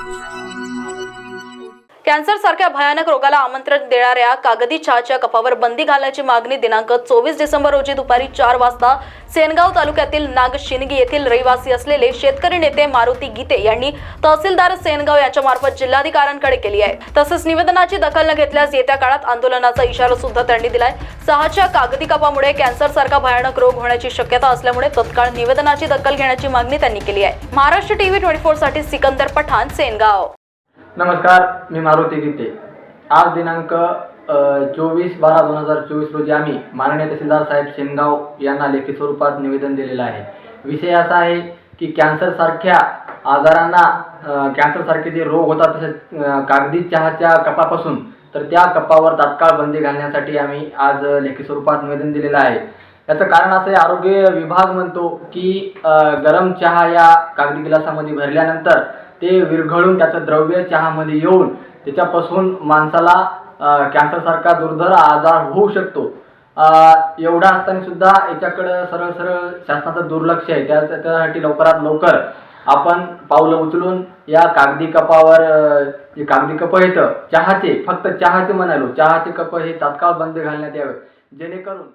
啊。कॅन्सर सारख्या भयानक रोगाला आमंत्रण देणाऱ्या कागदी चहाच्या कपावर बंदी घालण्याची मागणी दिनांक चोवीस डिसेंबर रोजी दुपारी चार वाजता सेनगाव तालुक्यातील नागशिनगी येथील रहिवासी असलेले शेतकरी नेते मारुती गीते यांनी तहसीलदार सेनगाव यांच्या मार्फत जिल्हाधिकाऱ्यांकडे केली आहे. तसंच निवेदनाची दखल न घेतल्यास येत्या काळात आंदोलनाचा इशारा सुद्धा त्यांनी दिलाय. सहाच्या कागदी कपामुळे कॅन्सर सारखा भयानक रोग होण्याची शक्यता असल्यामुळे तत्काळ निवेदनाची दखल घेण्याची मागणी त्यांनी केली आहे. महाराष्ट्र टीव्ही ट्वेंटी फोरसाठी सिकंदर पठाण सेनगाव. नमस्कार मी मारुती गीते. आज दिनांक चोवीस बारा दोन हजार चोवीस रोजी आम्ही माननीय तहसीलदार साहेब शेनगाव यांना लेखी स्वरूपात निवेदन दिलेलं आहे. विषय असा आहे की कॅन्सरसारख्या आजारांना कॅन्सरसारखे जे रोग होतात तसेच कागदी चहाच्या कपापासून तर त्या कपावर तात्काळ बंदी घालण्यासाठी आम्ही आज लेखी स्वरूपात निवेदन दिलेलं आहे. याचं कारण असं आहे आरोग्य विभाग म्हणतो की गरम चहा या कागदी गिलासामध्ये भरल्यानंतर ते विरघळून त्याचं द्रव्य चहामध्ये येऊन त्याच्यापासून माणसाला कॅन्सरसारखा दुर्धर आजार होऊ शकतो. एवढा असताना सुद्धा याच्याकडं सरळ सरळ शासनाचं दुर्लक्ष आहे. त्या त्यासाठी लवकरात लवकर आपण पावलं उचलून या कागदी कपावर जे कागदी कप येतं चहाचे फक्त चहाचे म्हणालो. चहाचे कप हे तात्काळ बंद घालण्यात यावे. जेणेकरून